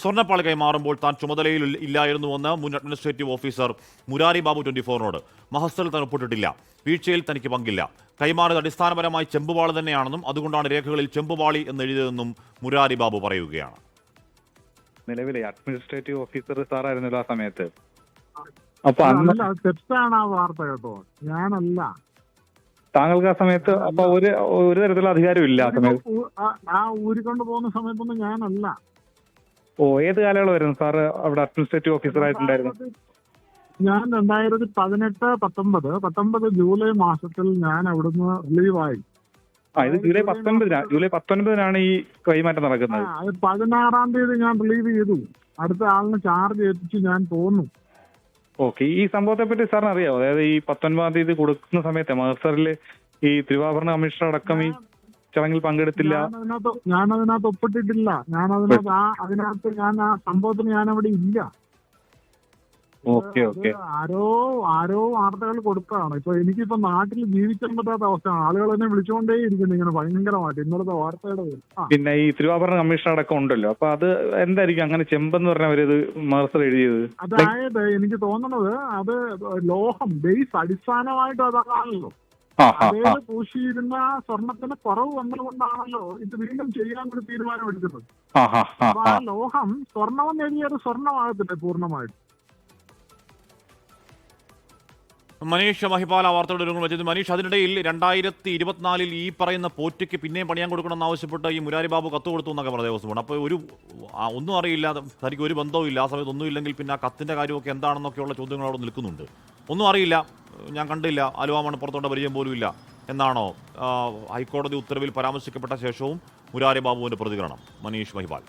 സ്വർണപ്പാളി കൈമാറുമ്പോൾ താൻ ചുമതലയിൽ ഇല്ല- ഇല്ലായിരുന്നുവെന്ന് മുൻ administrative officer Murari Babu twenty ഫോറിനോട് മഹസ്തൽ താൻ ഒപ്പിട്ടിട്ടില്ല വീഴ്ചയിൽ തനിക്ക് പങ്കില്ല. കൈമാറിയത് അടിസ്ഥാനപരമായി ചെമ്പുപാളി തന്നെയാണെന്നും അതുകൊണ്ടാണ് രേഖകളിൽ ചെമ്പുപാളി എന്ന് എഴുതിയതെന്നും മുരാരി ബാബു പറയുകയാണ്. നിലവിലെ അഡ്മിനിസ്ട്രേറ്റീവ് ഓഫീസർ സാറായിരുന്നല്ലോ ആ സമയത്ത്? അപ്പൊ തെറ്റാണ് ആ വാർത്ത കേട്ടോ. ഞാനല്ല. താങ്കൾക്ക് ആ സമയത്ത് അപ്പൊ ഒരു ഒരു തരത്തിലുള്ള അധികാരം ഇല്ല ആ സമയത്ത്? ആ ഊരിക്കൊണ്ട് പോകുന്ന സമയത്തൊന്നും ഞാനല്ല. ഓ ഏത് കാലയളവായിരുന്നു സാറ് അവിടെ അഡ്മിനിസ്ട്രേറ്റീവ് ഓഫീസർ ആയിട്ടുണ്ടായിരുന്നു ഞാൻ രണ്ടായിരത്തി പതിനെട്ട് പത്തൊമ്പത് പത്തൊമ്പത് ജൂലൈ മാസത്തിൽ ഞാൻ അവിടുന്ന് റിലീവായി ആ ഇത് ജൂലൈ പത്തൊൻപതിനാണ് ജൂലൈ പത്തൊൻപതിനാണ് ഈ കൈമാറ്റം നടക്കുന്നത്. അത് പതിനാറാം തീയതി ഞാൻ റിലീവ് ചെയ്തു. അടുത്ത ആളിന് ചാർജ് ഏൽപ്പിച്ച് ഞാൻ പോന്നു. ഓക്കെ ഈ സംഭവത്തെ പറ്റി സാറിന് അറിയാമോ അതായത് ഈ പത്തൊൻപതാം തീയതി കൊടുക്കുന്ന സമയത്ത് മഹസറിൽ ഈ തിരുവാഭരണ കമ്മീഷണർ അടക്കം ഈ ചടങ്ങിൽ പങ്കെടുത്തില്ല. ഞാൻ അതിനകത്ത് ഞാൻ അതിനകത്ത് ഒപ്പിട്ടിട്ടില്ല. ഞാൻ അതിനകത്ത് ആ അതിനകത്ത് ഞാൻ ആ സംഭവത്തിന് ഞാൻ അവിടെ ഇല്ല ഓക്കെ ഓക്കെ. ആരോ ആരോ വാർത്തകൾ കൊടുത്തതാണ്. ഇപ്പൊ എനിക്കിപ്പോ നാട്ടിൽ ജീവിക്കാൻ പറ്റാത്ത അവസ്ഥയാണ് ആളുകൾ എന്നെ വിളിച്ചുകൊണ്ടേ ഇരിക്കുന്നു ഇങ്ങനെ ഭയങ്കരമായിട്ട്. ഇന്നലത്തെ വാർത്തയുടെ പിന്നെ ഈ തിരുവാഭരണ കമ്മീഷൻ അടക്കം ഉണ്ടല്ലോ. അപ്പൊ അത് എന്തായിരിക്കും? അങ്ങനെ ചെമ്പെന്ന് പറഞ്ഞവരത് മഹസർ എഴുതിയത്. അതായത് എനിക്ക് തോന്നുന്നത് അത് ലോഹം ബേസ് അടിസ്ഥാനമായിട്ട് അതാണല്ലോ. അതേത് പൂശിയിരുന്ന സ്വർണത്തിന് കുറവ് വന്നതുകൊണ്ടാണല്ലോ ഇത് വീണ്ടും ചെയ്യാൻ ഒരു തീരുമാനം എടുക്കുന്നത്. ആ ആ ആ അപ്പൊ ആ ലോഹം സ്വർണമെന്ന് ഒരു സ്വർണമാകത്തില്ലേ പൂർണമായിട്ട്? മനീഷ് മഹിപാല വാർത്തയുടെ ഒരു വെച്ചത് മനീഷ് അതിനിടയിൽ രണ്ടായിരത്തി ഇരുപത്തിനാലിൽ ഈ പറയുന്ന പോറ്റയ്ക്ക് പിന്നെയും പണിയാൻ കൊടുക്കണമെന്ന് ആവശ്യപ്പെട്ട് ഈ മുരാരി ബാബു കത്ത് കൊടുത്തു എന്നൊക്കെ പറഞ്ഞ ദിവസം അപ്പോൾ ഒരു ഒന്നും അറിയില്ല തനിക്ക് ഒരു ബന്ധവും ഇല്ല ആ സമയത്ത് ഒന്നും ഇല്ലെങ്കിൽ പിന്നെ ആ കത്തിന്റെ കാര്യമൊക്കെ എന്താണെന്നൊക്കെയുള്ള ചോദ്യങ്ങൾ അവിടെ നിൽക്കുന്നുണ്ട്. ഒന്നും അറിയില്ല. ഞാൻ കണ്ടില്ല. ആലുവ മണപ്പുറത്തോട്ട പരിചയം പോലും ഇല്ല. എന്നാണോ? ഹൈക്കോടതി ഉത്തരവിൽ പരാമർശിക്കപ്പെട്ട ശേഷവും മുരാരി ബാബുവിന്റെ പ്രതികരണം. മനീഷ് മഹിപാൽ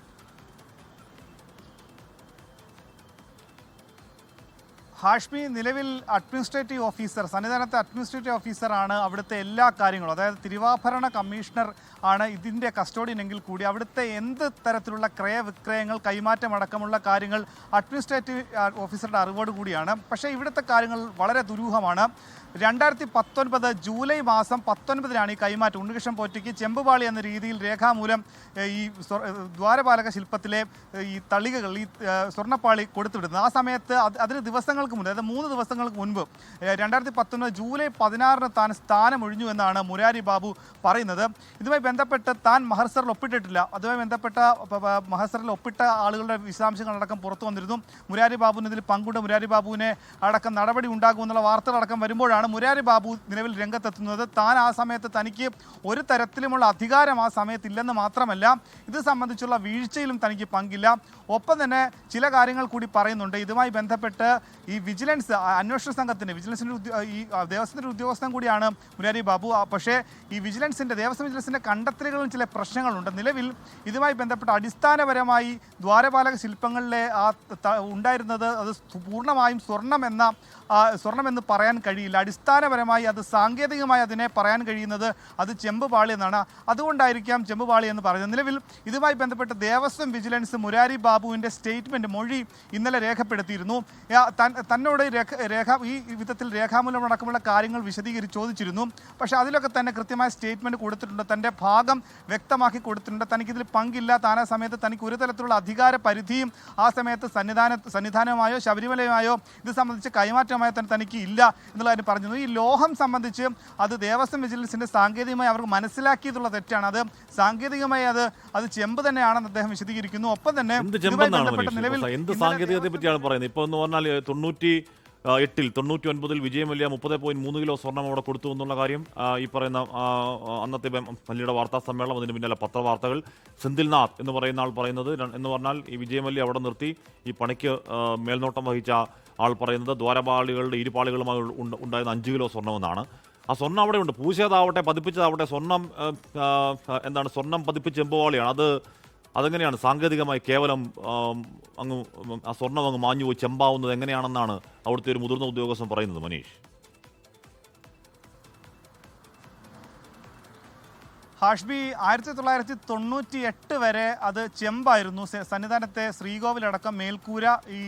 ഹാഷ്മി നിലവിൽ അഡ്മിനിസ്ട്രേറ്റീവ് ഓഫീസർ സന്നിധാനത്തെ അഡ്മിനിസ്ട്രേറ്റീവ് ഓഫീസറാണ് അവിടുത്തെ എല്ലാ കാര്യങ്ങളും. അതായത് തിരുവാഭരണ കമ്മീഷണർ ആണ് ഇതിന്റെ കസ്റ്റോഡിയനെങ്കിൽ കൂടി അവിടുത്തെ എന്ത് തരത്തിലുള്ള ക്രയവിക്രയങ്ങൾ കൈമാറ്റം അടക്കമുള്ള കാര്യങ്ങൾ അഡ്മിനിസ്ട്രേറ്റീവ് ഓഫീസറുടെ അറിവോട് കൂടിയാണ്. പക്ഷേ ഇവിടുത്തെ കാര്യങ്ങൾ വളരെ ദുരൂഹമാണ്. രണ്ടായിരത്തി പത്തൊൻപത് ജൂലൈ മാസം പത്തൊൻപതിനാണ് ഈ കൈമാറ്റം. ഉണ്ണികൃഷ്ണൻ പോറ്റയ്ക്ക് ചെമ്പുപാളി എന്ന രീതിയിൽ രേഖാമൂലം ഈ ദ്വാരപാലക ശില്പത്തിലെ ഈ തളികകൾ ഈ സ്വർണപ്പാളി കൊടുത്തുവിടുന്നത്. ആ സമയത്ത് അത് അതിന് ദിവസങ്ങൾക്ക് മുൻപ് അതായത് മൂന്ന് ദിവസങ്ങൾക്ക് മുൻപ് രണ്ടായിരത്തി പത്തൊൻപത് ജൂലൈ പതിനാറിന് താൻ സ്ഥാനമൊഴിഞ്ഞു എന്നാണ് മുരാരി ബാബു പറയുന്നത്. ഇതുമായി ബന്ധപ്പെട്ട് താൻ മഹർസറിൽ ഒപ്പിട്ടിട്ടില്ല. അതുമായി ബന്ധപ്പെട്ട മഹർസറിൽ ഒപ്പിട്ട ആളുകളുടെ വിശദാംശങ്ങളടക്കം പുറത്തു വന്നിരുന്നു. മുരാരി ബാബുവിന് ഇതിൽ പങ്കുണ്ട്. മുരാരി ബാബുവിനെ അടക്കം നടപടി ഉണ്ടാകുമെന്നുള്ള വാർത്തകളടക്കം വരുമ്പോഴാണ് മുരാരി ബാബു നിലവിൽ രംഗത്തെത്തുന്നത്. താൻ ആ സമയത്ത് തനിക്ക് ഒരു തരത്തിലുമുള്ള അധികാരം ആ സമയത്ത് ഇല്ലെന്ന് മാത്രമല്ല ഇത് സംബന്ധിച്ചുള്ള വീഴ്ചയിലും തനിക്ക് പങ്കില്ല. ഒപ്പം തന്നെ ചില കാര്യങ്ങൾ കൂടി പറയുന്നുണ്ട്. ഇതുമായി ബന്ധപ്പെട്ട് ഈ വിജിലൻസ് അന്വേഷണ സംഘത്തിന് വിജിലൻസിന്റെ ഈ ദേവസ്വത്തിന്റെ ഉദ്യോഗസ്ഥൻ കൂടിയാണ് മുരാരി ബാബു. പക്ഷേ ഈ വിജിലൻസിന്റെ ദേവസ്വം വിജിലൻസിന്റെ കണ്ടെത്തലുകളിൽ ചില പ്രശ്നങ്ങളുണ്ട്. നിലവിൽ ഇതുമായി ബന്ധപ്പെട്ട അടിസ്ഥാനപരമായി ദ്വാരപാലക ശില്പങ്ങളിലെ ആ ഉണ്ടായിരുന്നത് അത് പൂർണമായും സ്വർണം എന്ന സ്വർണമെന്ന് പറയാൻ കഴിയില്ല. അടിസ്ഥാനപരമായി അത് സാങ്കേതികമായി അതിനെ പറയാൻ കഴിയുന്നത് അത് ചെമ്പ് പാളി എന്നാണ്. അതുകൊണ്ടായിരിക്കാം ചെമ്പുപാളി എന്ന് പറയുന്നത്. നിലവിൽ ഇതുമായി ബന്ധപ്പെട്ട് ദേവസ്വം വിജിലൻസ് മുരാരി ബാബുവിന്റെ സ്റ്റേറ്റ്മെന്റ് മൊഴി ഇന്നലെ രേഖപ്പെടുത്തിയിരുന്നു. തന്നോട് രേഖ രേഖ ഈ വിധത്തിൽ രേഖാമൂലം അടക്കമുള്ള കാര്യങ്ങൾ വിശദീകരിച്ച് ചോദിച്ചിരുന്നു. പക്ഷേ അതിലൊക്കെ തന്നെ കൃത്യമായ സ്റ്റേറ്റ്മെന്റ് കൊടുത്തിട്ടുണ്ട്. തന്റെ ഭാഗം വ്യക്തമാക്കി കൊടുത്തിട്ടുണ്ട്. തനിക്കിതിൽ പങ്കില്ല. താൻ ആ സമയത്ത് തനിക്ക് ഒരു തരത്തിലുള്ള അധികാര പരിധിയും ആ സമയത്ത് സന്നിധാന സന്നിധാനമായോ ശബരിമലയുമായോ ഇത് സംബന്ധിച്ച് കൈമാറ്റമായോ തന്നെ തനിക്ക് ഇല്ല എന്നുള്ള കാര്യം പറഞ്ഞിരുന്നു. ഈ ലോഹം സംബന്ധിച്ച് അത് ദേവസ്വം വിജിലൻസിന്റെ സാങ്കേതികമായി അവർക്ക് മനസ്സിലാക്കിയതുള്ള തെറ്റാണ്. അത് സാങ്കേതികമായി അത് അത് ചെമ്പ് തന്നെയാണെന്ന് അദ്ദേഹം വിശദീകരിക്കുന്നു. ഒപ്പം തന്നെ ബന്ധപ്പെട്ട് നിലവിൽ എന്ത് സാങ്കേതികതയെ പറ്റിയാണ് പറയുന്നത്? ഇപ്പോൾ എന്ന് പറഞ്ഞാൽ തൊണ്ണൂറ്റി ആ, എട്ടിൽ തൊണ്ണൂറ്റി ഒൻപതിൽ വിജയം മുപ്പത് പോയിന്റ് മൂന്ന് കിലോ സ്വർണം അവിടെ കൊടുത്തു എന്നുള്ള കാര്യം ഈ പറയുന്ന അന്നത്തെ മല്ലിയുടെ വാർത്താ സമ്മേളനം അതിന് പിന്നാലെ പത്രവാർത്തകൾ. സെന്തിൽനാഥ് എന്ന് പറയുന്ന ആൾ പറയുന്നത് എന്ന് പറഞ്ഞാൽ ഈ വിജയമല്ലി അവിടെ നിർത്തി ഈ പണിക്ക് മേൽനോട്ടം വഹിച്ച ആൾ പറയുന്നത് ദ്വാരപാളികളുടെ ഇരുപാളികളുമായി ഉണ്ടായിരുന്ന അഞ്ച് കിലോ സ്വർണമെന്നാണ് ആ സ്വർണം അവിടെയുണ്ട്. പൂശിയതാവട്ടെ പതിപ്പിച്ചതാവട്ടെ സ്വർണം എന്താണ് സ്വർണം പതിപ്പിച്ച് ചെമ്പുവാളിയാണ് അത് അതെങ്ങനെയാണ്? സാങ്കേതികമായി കേവലം അങ്ങ് ആ സ്വർണം അങ്ങ് മാഞ്ഞു പോയി ചെമ്പാവുന്നത് എങ്ങനെയാണെന്നാണ് അവിടുത്തെ ഒരു മുതിർന്ന ഉദ്യോഗസ്ഥൻ പറയുന്നത് മനീഷ്. ഹാഷ്ബി ആയിരത്തി തൊള്ളായിരത്തി തൊണ്ണൂറ്റി എട്ട് വരെ അത് ചെമ്പായിരുന്നു. സന്നിധാനത്തെ ശ്രീകോവിലടക്കം മേൽക്കൂര ഈ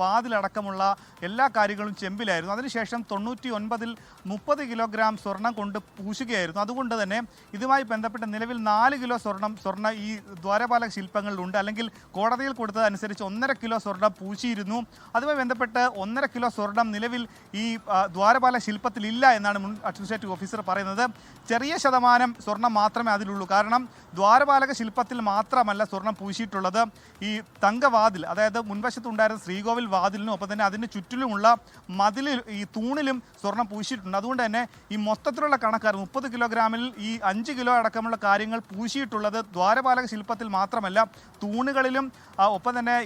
വാതിലടക്കമുള്ള എല്ലാ കാര്യങ്ങളും ചെമ്പിലായിരുന്നു. അതിനുശേഷം തൊണ്ണൂറ്റി ഒൻപതിൽ മുപ്പത് കിലോഗ്രാം സ്വർണം കൊണ്ട് പൂശുകയായിരുന്നു. അതുകൊണ്ട് തന്നെ ഇതുമായി ബന്ധപ്പെട്ട് നിലവിൽ നാല് കിലോ സ്വർണം സ്വർണ ഈ ദ്വാരപാലക ശില്പങ്ങളിലുണ്ട്. അല്ലെങ്കിൽ കോടതിയിൽ കൊടുത്തതനുസരിച്ച് ഒന്നര കിലോ സ്വർണം പൂശിയിരുന്നു. അതുമായി ബന്ധപ്പെട്ട് ഒന്നര കിലോ സ്വർണം നിലവിൽ ഈ ദ്വാരപാല ഇല്ല എന്നാണ് മുൻ അഡ്മിനിസ്ട്രേറ്റീവ് ഓഫീസർ പറയുന്നത്. ചെറിയ ശതമാനം സ്വർണം മാത്രമേ അതിലുള്ളൂ. കാരണം ദ്വാരപാലക ശില്പത്തിൽ മാത്രമല്ല സ്വർണം പൂശിയിട്ടുള്ളത് ഈ തങ്കവാതിൽ അതായത് മുൻവശത്തുണ്ടായിരുന്ന ശ്രീകോവിൽ വാതിലിനും ഒപ്പം തന്നെ അതിന് ചുറ്റിലുമുള്ള മതിലിൽ ഈ തൂണിലും സ്വർണം പൂശിയിട്ടുണ്ട്. അതുകൊണ്ട് തന്നെ ഈ മൊത്തത്തിലുള്ള കണക്കാർ മുപ്പത് കിലോഗ്രാമിൽ ഈ അഞ്ച് കിലോ അടക്കമുള്ള കാര്യങ്ങൾ പൂശിയിട്ടുള്ളത് ദ്വാരപാലക ശില്പത്തിൽ മാത്രമല്ല തൂണുകളിലും ഒപ്പം തന്നെ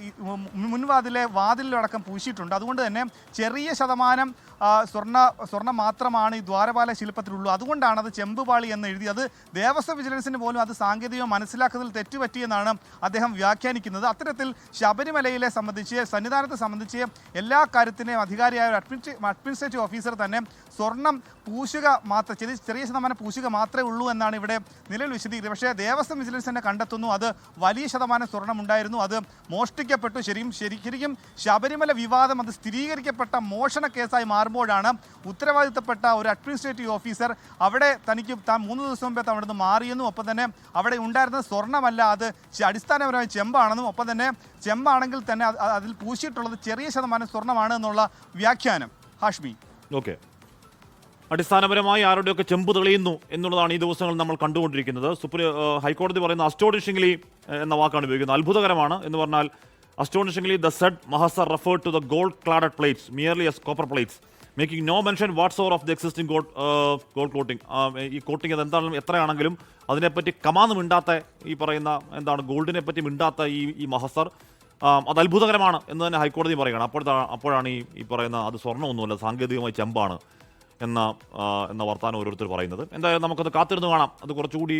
മുൻവാതിലെ വാതിലിലും അടക്കം പൂശിയിട്ടുണ്ട്. അതുകൊണ്ട് തന്നെ ചെറിയ ശതമാനം സ്വർണ സ്വർണം മാത്രമാണ് ഈ ദ്വാരപാല ശില്പത്തിലുള്ളൂ. അതുകൊണ്ടാണ് അത് ചെമ്പുപാളി എന്ന് എഴുതിയത്. ദേവസ്വം വിജിലൻസിന് പോലും അത് സാങ്കേതികം മനസ്സിലാക്കുന്നതിൽ തെറ്റുപറ്റിയെന്നാണ് അദ്ദേഹം വ്യാഖ്യാനിക്കുന്നത്. അത്തരത്തിൽ ശബരിമലയിലെ സംബന്ധിച്ച് സന്നിധാനത്തെ സംബന്ധിച്ച് എല്ലാ കാര്യത്തിനെയും അധികാരിയായ ഒരു അഡ്മിനിസ്ട്രേ അഡ്മിനിസ്ട്രേറ്റീവ് ഓഫീസർ തന്നെ സ്വർണം പൂശുക മാത്രം ചെറിയ ചെറിയ ശതമാനം പൂശുക മാത്രമേ ഉള്ളൂ എന്നാണ് ഇവിടെ നിലവിൽ വിശദീകരിച്ചത് പക്ഷേ ദേവസ്വം വിജിലൻസ് തന്നെ കണ്ടെത്തുന്നു അത് വലിയ ശതമാനം സ്വർണം ഉണ്ടായിരുന്നു അത് മോഷ്ടിക്കപ്പെട്ടു. ശരിയും ശരി ശരിക്കും ശബരിമല വിവാദം അത് സ്ഥിരീകരിക്കപ്പെട്ട മോഷണ കേസായി മാറുമ്പോഴാണ് ഉത്തരവാദിത്തപ്പെട്ട ഒരു അഡ്മിനിസ്ട്രേറ്റീവ് ഓഫീസർ അവിടെ തനിക്ക് താൻ മൂന്ന് ദിവസം മുമ്പേ അവിടെ അവിടുന്ന് മാറിയെന്നും ഒപ്പം തന്നെ അവിടെ ഉണ്ടായിരുന്ന സ്വർണമല്ല അത് അടിസ്ഥാനപരമായി ചെമ്പാണെന്നും ഒപ്പം തന്നെ ചെമ്പാണെങ്കിൽ തന്നെ അതിൽ പൂശിയിട്ടുള്ളത് ചെറിയ ശതമാനം സ്വർണമാണ് എന്നുള്ള വ്യാഖ്യാനം. ഹാഷ്മി. ഓക്കെ. അടിസ്ഥാനപരമായി ആരുടെയൊക്കെ ചെമ്പ് തെളിയുന്നു എന്നുള്ളതാണ് ഈ ദിവസങ്ങൾ നമ്മൾ കണ്ടുകൊണ്ടിരിക്കുന്നത്. സുപ്രീം ഹൈക്കോടതി പറയുന്ന അസ്റ്റോണിഷിംഗ്ലി എന്ന വാക്കാണ് ഉപയോഗിക്കുന്നത്. അത്ഭുതകരമാണ് എന്ന് പറഞ്ഞാൽ astonishingly the said mahazar referred to the gold cladded plates merely as copper plates making no mention whatsoever of the existing gold gold coating ഈ കോട്ടിംഗ് അത് എന്താണെങ്കിലും എത്രയാണെങ്കിലും അതിനെപ്പറ്റി കമാന്ന് മിണ്ടാത്ത ഈ പറയുന്ന എന്താണ് ഗോൾഡിനെ പറ്റി മിണ്ടാത്ത ഈ ഈ മഹസർ അത് അത്ഭുതകരമാണ് എന്ന് തന്നെ ഹൈക്കോടതി പറയുകയാണ്. അപ്പോഴത്തെ അപ്പോഴാണ് ഈ ഈ പറയുന്ന അത് സ്വർണമൊന്നുമല്ല സാങ്കേതികമായി ചെമ്പാണ്. എന്ന എന്ന വർത്താനം ഓരോരുത്തർ പറയുന്നത്. എന്തായാലും നമുക്കത് കാത്തിരുന്ന് കാണാം. അത് കുറച്ചുകൂടി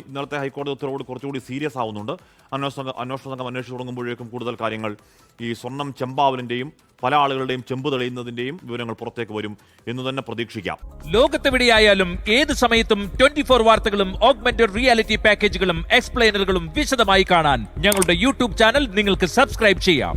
ഇന്നലത്തെ ഹൈക്കോടതി ഉത്തരവോട് കുറച്ചുകൂടി സീരിയസ് ആവുന്നുണ്ട്. അന്വേഷണ സംഘം അന്വേഷണ സംഘം അന്വേഷിച്ചു തുടങ്ങുമ്പോഴേക്കും കൂടുതൽ കാര്യങ്ങൾ ഈ സ്വർണം ചെമ്പാവലിന്റെയും പല ആളുകളുടെയും ചെമ്പ് തെളിയുന്നതിന്റെയും വിവരങ്ങൾ പുറത്തേക്ക് വരും എന്ന് തന്നെ പ്രതീക്ഷിക്കാം. ലോകത്തെവിടെയായാലും ഏത് സമയത്തും ട്വന്റി ഫോർ വാർത്തകളും ഓഗ്മെന്റഡ് റിയാലിറ്റി പാക്കേജുകളും എക്സ്പ്ലെയിനറുകളും വിശദമായി കാണാൻ ഞങ്ങളുടെ യൂട്യൂബ് ചാനൽ നിങ്ങൾക്ക് സബ്സ്ക്രൈബ് ചെയ്യാം.